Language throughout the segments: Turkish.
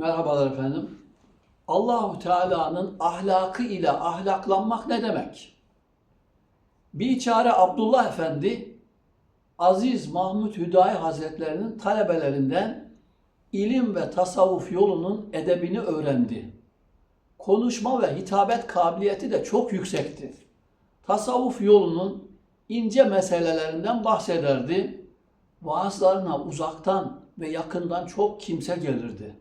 Merhabalar efendim. Allahu Teala'nın ahlakı ile ahlaklanmak ne demek? Bir çare Abdullah Efendi Aziz Mahmud Hüdayi Hazretlerinin talebelerinden ilim ve tasavvuf yolunun edebini öğrendi. Konuşma ve hitabet kabiliyeti de çok yüksekti. Tasavvuf yolunun ince meselelerinden bahsederdi. Vaazlarına uzaktan ve yakından çok kimse gelirdi.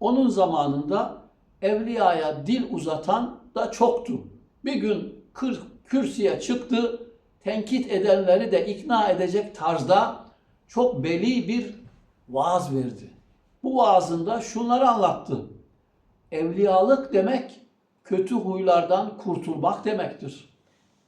Onun zamanında evliyaya dil uzatan da çoktu. Bir gün kır, kürsüye çıktı, tenkit edenleri de ikna edecek tarzda çok beli bir vaaz verdi. Bu vaazında şunları anlattı. Evliyalık demek kötü huylardan kurtulmak demektir.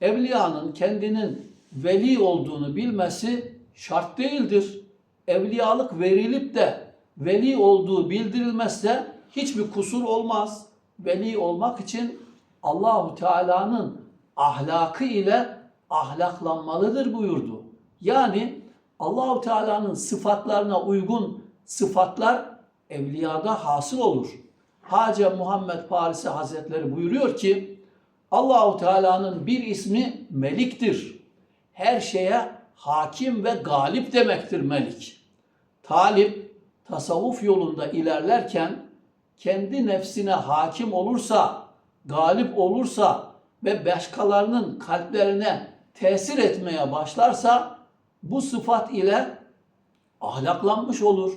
Evliyanın kendinin veli olduğunu bilmesi şart değildir. Evliyalık verilip de veli olduğu bildirilmezse hiçbir kusur olmaz. Veli olmak için Allahu Teala'nın ahlakı ile ahlaklanmalıdır buyurdu. Yani Allahu Teala'nın sıfatlarına uygun sıfatlar evliyada hasıl olur. Hace Muhammed Parisi Hazretleri buyuruyor ki Allahu Teala'nın bir ismi Melik'tir. Her şeye hakim ve galip demektir Melik. Talip tasavvuf yolunda ilerlerken kendi nefsine hakim olursa, galip olursa ve başkalarının kalplerine tesir etmeye başlarsa bu sıfat ile ahlaklanmış olur.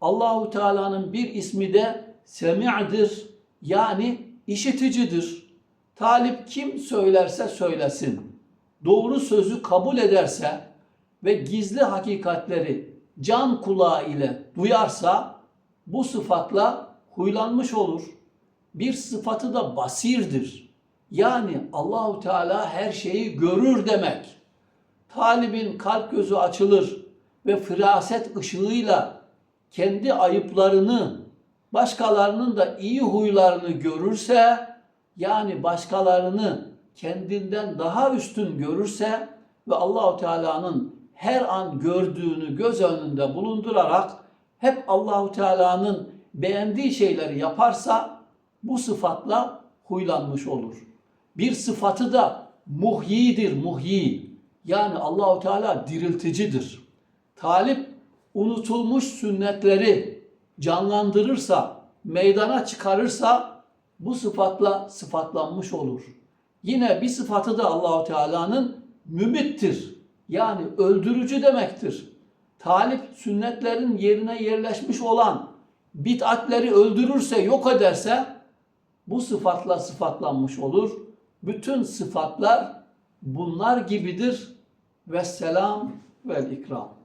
Allahu Teala'nın bir ismi de Semi'dir. Yani işiticidir. Talip kim söylerse söylesin. Doğru sözü kabul ederse ve gizli hakikatleri can kulağı ile duyarsa bu sıfatla huylanmış olur. Bir sıfatı da basirdir. Yani Allahu Teala her şeyi görür demek. Talibin kalp gözü açılır ve firaset ışığıyla kendi ayıplarını, başkalarının da iyi huylarını görürse, yani başkalarını kendinden daha üstün görürse ve Allahu Teala'nın her an gördüğünü göz önünde bulundurarak hep Allahu Teala'nın beğendiği şeyleri yaparsa bu sıfatla huylanmış olur. Bir sıfatı da muhyidir, muhyi. Yani Allahu Teala dirilticidir. Talip unutulmuş sünnetleri canlandırırsa, meydana çıkarırsa bu sıfatla sıfatlanmış olur. Yine bir sıfatı da Allahu Teala'nın mümittir. Yani öldürücü demektir. Talip sünnetlerin yerine yerleşmiş olan bid'atleri öldürürse, yok ederse bu sıfatla sıfatlanmış olur. Bütün sıfatlar bunlar gibidir. Vesselam vel ikram.